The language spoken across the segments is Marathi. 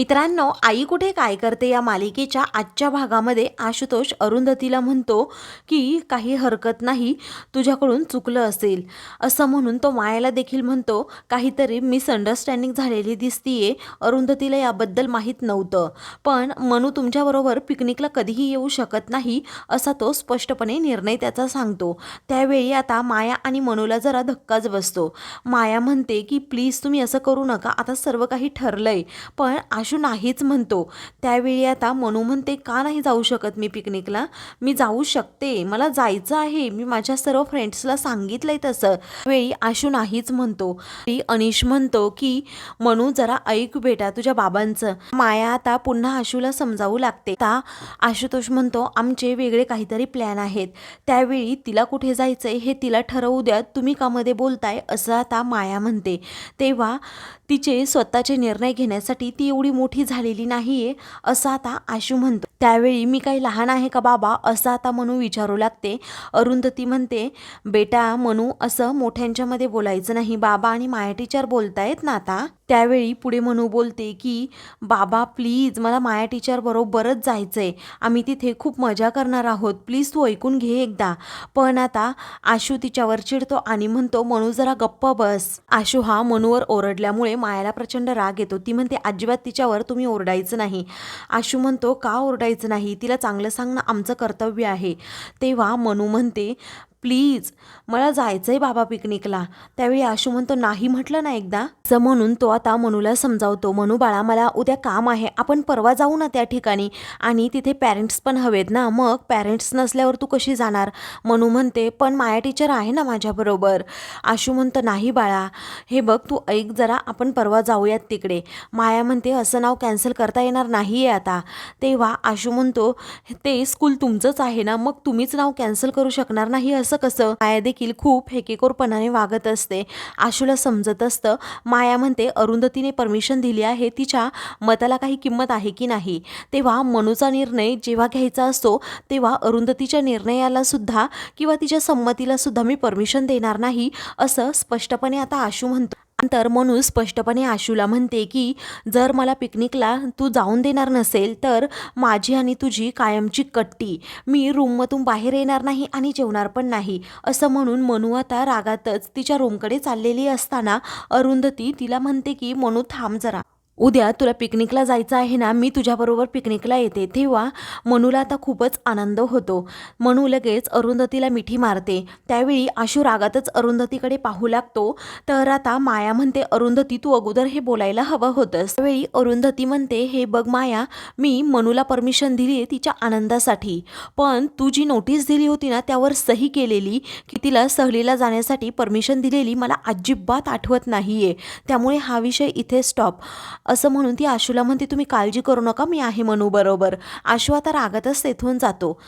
मित्रांनो आई कुठे काय करते या मालिकेच्या आजच्या भागामध्ये आशुतोष अरुंधतीला म्हणतो की काही हरकत नाही तुझ्याकडून चुकलं असेल. असं म्हणून तो मायाला देखील म्हणतो काहीतरी मिसअंडरस्टँडिंग झालेली दिसतीये. अरुंधतीला याबद्दल माहीत नव्हतं. पण मनू तुमच्याबरोबर पिकनिकला कधीही येऊ शकत नाही असा तो स्पष्टपणे निर्णय त्याचा सांगतो. त्यावेळी आता माया आणि मनूला जरा धक्काच बसतो. माया म्हणते की प्लीज तुम्ही असं करू नका. आता सर्व काही ठरलंय. पण आश नाहीच म्हणतो. त्यावेळी आता मनू म्हणते का नाही जाऊ शकत मी पिकनिकला मी जाऊ शकते. मला जायचं आहे. मी माझ्या सर्व फ्रेंड्सला सांगितलंय तसं. वेळी आशू नाहीच म्हणतो. अनिश म्हणतो की मनू जरा ऐक बेटा तुझ्या बाबांचं. माया आता पुन्हा आशूला समजावू लागते. आता आशुतोष म्हणतो आमचे वेगळे काहीतरी प्लॅन आहेत. त्यावेळी तिला कुठे जायचंय हे तिला ठरवू द्या. तुम्ही का मध्ये बोलताय असं आता माया म्हणते. तेव्हा तिचे स्वतःचे निर्णय घेण्यासाठी ती एवढी मोठी झालेली नाहीये असं आता आशू म्हणतो. त्यावेळी मी काही लहान आहे का बाबा असं आता मनू विचारू लागते. अरुंधती म्हणते बेटा मनू असं मोठ्यांच्यामध्ये बोलायचं नाही. बाबा आणि माया टीचर बोलतायत ना आता. त्यावेळी पुढे मनू बोलते की बाबा प्लीज मला माया टीचर बरोबरच आहे आम्ही तिथे खूप मजा करणार आहोत. प्लीज तू ऐकून घे एकदा. पण आता आशू तिच्यावर चिडतो आणि म्हणतो मनू जरा गप्प बस. आशू हा मनूवर ओरडल्यामुळे मायाला प्रचंड राग येतो. ती म्हणते अजिबात तिच्यावर तुम्ही ओरडायचं नाही. आशू म्हणतो का ओरडायचं नाही? तिला चांगलं सांगणं आमचं कर्तव्य आहे. तेव्हा मनू म्हणते प्लीज मला जायचंय बाबा पिकनिकला. त्यावेळी आशू म्हणतो नाही म्हटलं ना एकदा? असं म्हणून तो आता मनूला समजावतो मनू बाळा मला उद्या काम आहे. आपण परवा जाऊ ना त्या ठिकाणी. आणि तिथे पॅरेंट्स पण हवेत ना. मग पॅरेंट्स नसल्यावर तू कशी जाणार? मनू म्हणते पण माया टीचर आहे ना माझ्याबरोबर आशू म्हणतं नाही बाळा. हे बघ तू ऐक जरा आपण परवा जाऊयात तिकडे. माया म्हणते असं नाव कॅन्सल करता येणार नाही आहे आता. तेव्हा आशू म्हणतो ते स्कूल तुमचंच आहे ना. मग तुम्हीच नाव कॅन्सल करू शकणार नाही असं कसं कसं माया देखील खूप हेकेकोरपणाने वागत असते. आशूला समजत असतं. माया म्हणते अरुंधतीने परमिशन दिली आहे. तिच्या मताला काही किंमत आहे की नाही? तेव्हा मनूचा निर्णय जेव्हा घ्यायचा असतो तेव्हा अरुंधतीच्या निर्णयाला सुद्धा किंवा तिच्या संमतीला सुद्धा मी परमिशन देणार नाही असं स्पष्टपणे आता आशू म्हणतो. नंतर मनू स्पष्टपणे आशूला म्हणते की जर मला पिकनिकला तू जाऊन देणार नसेल तर माझी आणि तुझी कायमची कट्टी. मी रूममधून बाहेर येणार नाही आणि जेवणार पण नाही असं म्हणून मनू आता रागातच तिच्या रूमकडे चाललेली असताना अरुंधती तिला म्हणते की मनू थांब जरा. उद्या तुला पिकनिकला जायचं आहे ना मी तुझ्याबरोबर पिकनिकला येते. तेव्हा मनूला आता खूपच आनंद होतो. मनू लगेच अरुंधतीला मिठी मारते. त्यावेळी आशू रागातच अरुंधतीकडे पाहू लागतो. तर आता माया म्हणते अरुंधती तू अगोदर हे बोलायला हवं होतंस. त्यावेळी अरुंधती म्हणते हे बघ माया मी मनूला परमिशन दिली आहे तिच्या आनंदासाठी. पण तू जी नोटीस दिली होती ना त्यावर सही केलेली की तिला सहलीला जाण्यासाठी परमिशन दिलेली मला अजिबात आठवत नाही आहे त्यामुळे हा विषय इथे स्टॉप असं म्हणून ती आशूला म्हणते तुम्ही काळजी करू नका मी आहे मनू बरोबर. आशू आता रागातच तेथून जातो.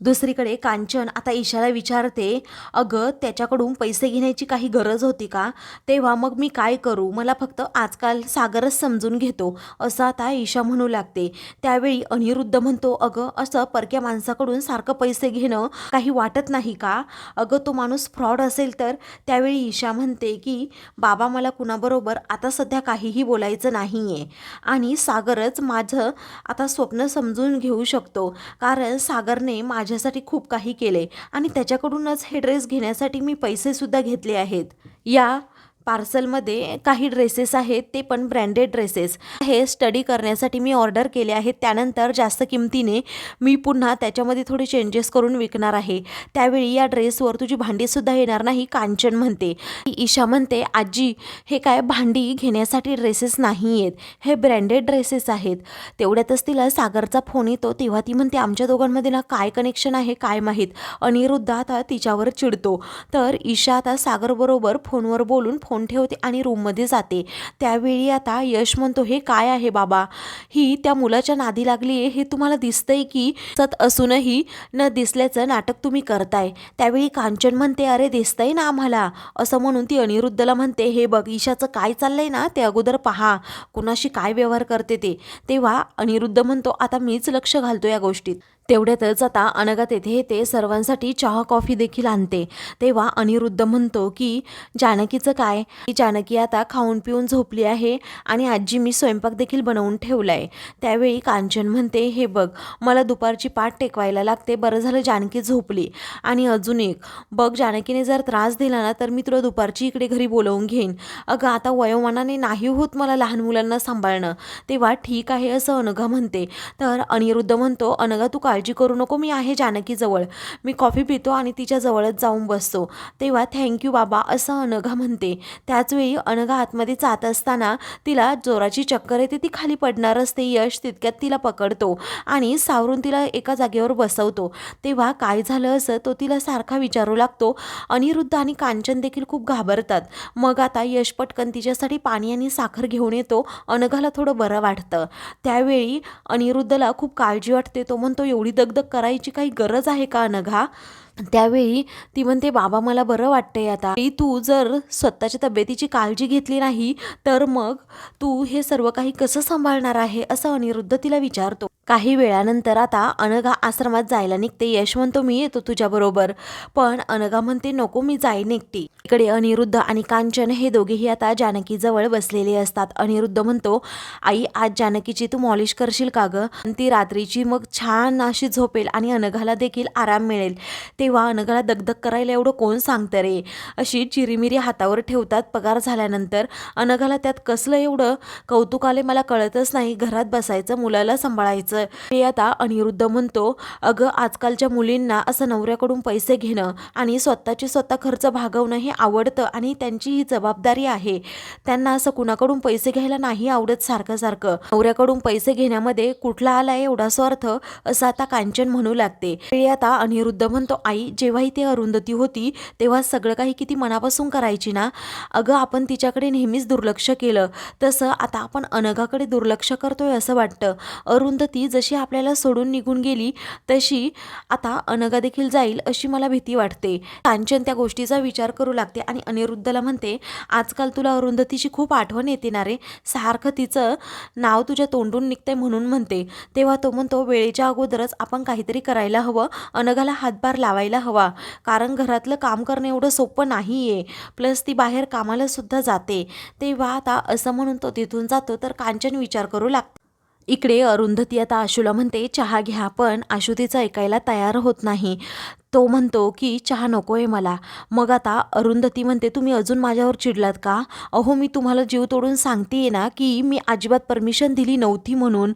दुसरीकडे कांचन आता ईशाला विचारते अगं त्याच्याकडून पैसे घेण्याची काही गरज होती का? तेव्हा मग मी काय करू? मला फक्त आजकाल सागरच समजून घेतो असं आता ईशा म्हणू लागते. त्यावेळी अनिरुद्ध म्हणतो अगं असं परक्या माणसाकडून सारखं पैसे घेणं काही वाटत नाही का? अगं तो माणूस फ्रॉड असेल तर? त्यावेळी ईशा म्हणते की बाबा मला कुणाबरोबर आता सध्या काहीही बोलायचं नाही आहे आणि सागरच माझं आता स्वप्न समजून घेऊ शकतो कारण सागरने माझ्यासाठी खूप काही केले आणि त्याच्याकडूनच हे ड्रेस घेण्यासाठी मी पैसेसुद्धा घेतले आहेत. या पार्सलमध्ये काही ड्रेसेस आहेत ते पण ब्रँडेड ड्रेसेस. हे स्टडी करण्यासाठी मी ऑर्डर केले आहेत. त्यानंतर जास्त किमतीने मी पुन्हा त्याच्यामध्ये थोडे चेंजेस करून विकणार आहे. त्यावेळी या ड्रेसवर तुझी भांडीसुद्धा येणार नाही कांचन म्हणते. ईशा म्हणते आजी हे काय भांडी घेण्यासाठी ड्रेसेस नाही आहेत हे ब्रँडेड ड्रेसेस आहेत. तेवढ्यातच तिला सागरचा फोन येतो. तेव्हा ती म्हणते आमच्या दोघांमध्ये ना काय कनेक्शन आहे काय माहीत? अनिरुद्ध आता तिच्यावर चिडतो. तर ईशा आता सागरबरोबर फोनवर बोलून फोन ठेवते आणि रूममध्ये जाते. त्यावेळी आता यश म्हणतो हे काय आहे बाबा? ही त्या मुलाच्या नादी लागली आहे. हे तुम्हाला दिसतंय की सत असूनही न दिसल्याचं नाटक तुम्ही करताय. त्यावेळी कांचन म्हणते अरे दिसतंय ना आम्हाला. असं म्हणून ती अनिरुद्धला म्हणते हे बघ ईशाचं काय चाललंय ना? ते अगोदर पहा. कुणाशी काय व्यवहार करते ते? तेव्हा अनिरुद्ध म्हणतो आता मीच लक्ष घालतो या गोष्टीत. तेवढ्यातच आता अनगा तेथे ते सर्वांसाठी चहा कॉफी देखील आणते. तेव्हा अनिरुद्ध म्हणतो की जानकीचं काय? की जानकी आता खाऊन पिऊन झोपली आहे आणि आजी मी स्वयंपाक देखील बनवून ठेवलाय. त्यावेळी कांचन म्हणते हे बघ मला दुपारची पाठ टेकवायला लागते. बरं झालं जानकी झोपली. आणि अजून एक बघ जानकीने जर त्रास दिला ना तर मी तुला दुपारची इकडे घरी बोलवून घेईन. अगं आता वयोमानाने नाही होत मला लहान मुलांना सांभाळणं. तेव्हा ठीक आहे असं अनघा म्हणते. तर अनिरुद्ध म्हणतो अनघा तू काळजी करू नको मी आहे जानकीजवळ. मी कॉफी पितो आणि तिच्या जवळच जाऊन बसतो. तेव्हा थँक्यू बाबा असं अनघा म्हणते. त्याचवेळी अनघा आतमध्ये जात असताना तिला जोराची चक्कर येते ती खाली पडणार असते यश तितक्यात तिला पकडतो आणि सावरून तिला एका जागेवर बसवतो. तेव्हा काय झालं असं तो तिला सारखा विचारू लागतो. अनिरुद्ध आणि कांचन देखील खूप घाबरतात. मग आता यश पटकन तिच्यासाठी पाणी आणि साखर घेऊन येतो. अनघाला थोडं बरं वाटतं. त्यावेळी अनिरुद्धला खूप काळजी वाटते. तो म्हणतो एवढी दगदग करायची काही गरज आहे का अनघा त्यावेळी ती म्हणते बाबा मला बरं वाटतंय आता. तू जर स्वतःच्या तब्येतीची काळजी घेतली नाही तर मग तू हे सर्व काही कसं सांभाळणार आहे? असं अनिरुद्ध तिला विचारतो. काही वेळानंतर आता अनघा आश्रमात जायला निघते. यश म्हणतो मी येतो तुझ्याबरोबर पण अनघा म्हणते नको मी जाईन एकटी. इकडे अनिरुद्ध आणि कांचन हे दोघेही आता जानकीजवळ बसलेले असतात. अनिरुद्ध म्हणतो आई आज जानकीची तू मॉलिश करशील का गं? ती रात्रीची मग छान अशी झोपेल आणि अनघाला देखील आराम मिळेल. तेव्हा अनघाला दगदग करायला एवढं कोण सांगतं रे? अशी चिरीमिरी हातावर ठेवतात पगार झाल्यानंतर. अनघाला त्यात कसलं एवढं? कौतुक आले मला कळतच नाही घरात बसायचं मुलाला सांभाळायचं. हे आता अनिरुद्ध म्हणतो अगं आजकालच्या मुलींना असं नवऱ्याकडून पैसे घेणं आणि स्वतःची स्वतः खर्च भागवणं हे आवडतं आणि त्यांची ही जबाबदारी आहे. त्यांना असं कुणाकडून पैसे घ्यायला नाही आवडत सारखं सारखं नवऱ्याकडून पैसे घेण्यामध्ये कुठला आलाय एवढा स्वार्थ? असं आता कांचन म्हणू लागते. हे आता अनिरुद्ध म्हणतो आई जेव्हाही ते अरुंधती होती तेव्हा सगळं काही किती मनापासून करायची ना? अगं आपण तिच्याकडे नेहमीच दुर्लक्ष केलं. तसं आता आपण अनघाकडे दुर्लक्ष करतोय असं वाटतं. अरुंधती जशी आपल्याला सोडून निघून गेली तशी आता अनघा देखील जाईल अशी मला भीती वाटते. कांचन त्या गोष्टीचा विचार करू लागते आणि अनिरुद्धला म्हणते आजकाल तुला अरुंधतीची खूप आठवण येते ना रे? सारखं तिचं नाव तुझ्या तोंडून निघतंय म्हणून म्हणते. तेव्हा तो म्हणतो वेळेच्या अगोदरच आपण काहीतरी करायला हवं. अनघाला हातभार लावायला हवा. कारण घरातलं काम करणं एवढं सोपं नाही आहे प्लस ती बाहेर कामाला सुद्धा जाते. तेव्हा आता असं म्हणून तो तिथून जातो तर कांचन विचार करू लागतो इकडे अरुंधती आता आशूला म्हणते चहा घ्या पण आशू तिचं ऐकायला तयार होत नाही. तो म्हणतो की चहा नको आहे मला. मग आता अरुंधती म्हणते तुम्ही अजून माझ्यावर चिडलात का? अहो मी तुम्हाला जीव तोडून सांगते ना की मी अजिबात परमिशन दिली नव्हती म्हणून.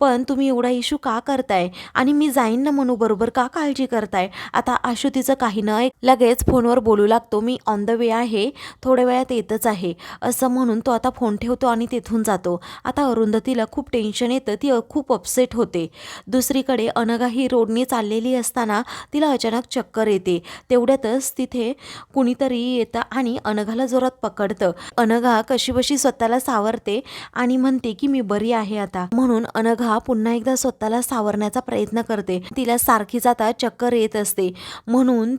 पण तुम्ही एवढा इशू का करताय? आणि मी जाईन ना म्हणू बरोबर का काळजी करताय? आता आशू तिचं काही न ऐक लगेच फोनवर बोलू लागतो मी ऑन द वे आहे थोड्या वेळात येतच आहे. असं म्हणून तो आता फोन ठेवतो आणि तिथून जातो. आता अरुंधतीला खूप टेन्शन येतं ती खूप अपसेट होते. दुसरीकडे अनघा ही रोडनी चाललेली असताना तिला अचानक चक्कर येते. तेवढ्यातच तिथे कुणीतरी येतं आणि अनघाला जोरात पकडतं. अनघा कशीबशी स्वतःला सावरते आणि म्हणते की मी बरी आहे आता. म्हणून अनघा पुन्हा एकदा स्वतःला सावरण्याचा प्रयत्न करते. तिला सारखीच आता चक्कर येत असते. म्हणून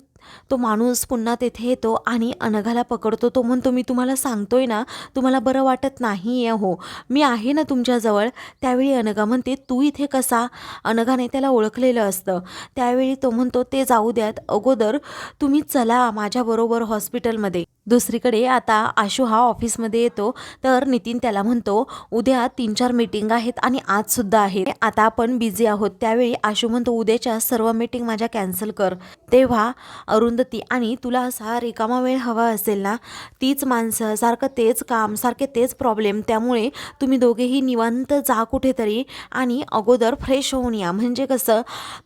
तो माणूस पुन्हा तेथे येतो आणि अनघाला पकडतो. तो म्हणतो मी तुम्हाला सांगतोय ना तुम्हाला बरं वाटत नाही आहे हो. मी आहे ना तुमच्याजवळ. त्यावेळी अनघा म्हणते तू इथे कसा? अनघाने त्याला ओळखलेलं असतं. त्यावेळी तो म्हणतो ते जाऊ द्यात. अगोदर तुम्ही चला माझ्याबरोबर हॉस्पिटलमध्ये. दुसरीकडे आता आशू हा ऑफिसमध्ये येतो तर नितीन त्याला म्हणतो उद्या तीन चार मीटिंग आहेत आणि आजसुद्धा आहे आता आपण बिझी आहोत. त्यावेळी आशू म्हणतो उद्याच्या सर्व मीटिंग माझ्या कॅन्सल कर. तेव्हा अरुंधती आणि तुला असा रिकामा वेळ हवा असेल ना तीच माणसं सारखं तेच काम सारखे तेच प्रॉब्लेम त्यामुळे तुम्ही दोघेही निवांत जा कुठेतरी आणि अगोदर फ्रेश होऊन या. म्हणजे कसं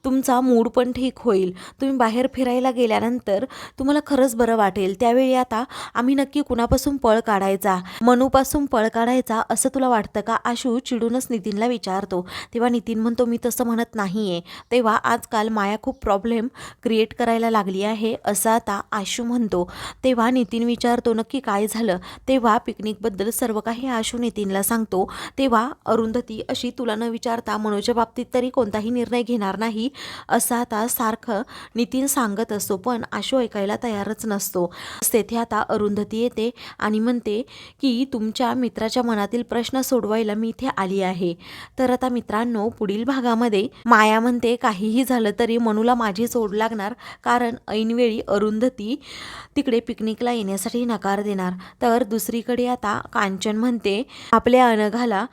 तुमचा मूड पण ठीक होईल. तुम्ही बाहेर फिरायला गेल्यानंतर तुम्हाला खरंच बरं वाटेल. त्यावेळी आता आम्ही नक्की कुणापासून पळ काढायचा? मनूपासून पळ काढायचा असं तुला वाटतं का? आशू चिडूनच नितीनला विचारतो. तेव्हा नितीन म्हणतो मी तसं म्हणत नाही आहे तेव्हा आजकाल माया खूप प्रॉब्लेम क्रिएट करायला लागली आहे असं आता आशू म्हणतो. तेव्हा नितीन विचारतो नक्की काय झालं? तेव्हा पिकनिकबद्दल सर्व काही आशू नितीनला सांगतो. तेव्हा अरुंधती अशी तुला न विचारता मनोच्या बाबतीत तरी कोणताही निर्णय घेणार नाही असं आता सारखं नितीन सांगत असतो. पण आशू ऐकायला तयारच नसतो. तेथे आता आता अरुंधती येते आणि म्हणते की तुमच्या मित्राच्या मनातील प्रश्न सोडवायला मी इथे आली आहे. तर आता मित्रांनो पुढील भागामध्ये माया म्हणते काहीही झालं तरी मनूला माझी सोड लागणार. कारण ऐनवेळी अरुंधती तिकडे पिकनिकला येण्यासाठी नकार देणार. तर दुसरीकडे आता कांचन म्हणते आपल्या अनघाला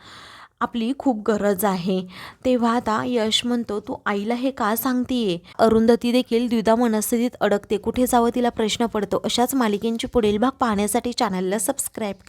आपली खूप गरज आहे. तेव्हा आता यश म्हणतो तू आईला हे का सांगतीये? अरुंधती देखील द्विधा मनस्थितीत अडकते. कुठे जावं तिला प्रश्न पडतो. अशाच मालिकेंची पुढील भाग पाहण्यासाठी चॅनलला सबस्क्राईब करा.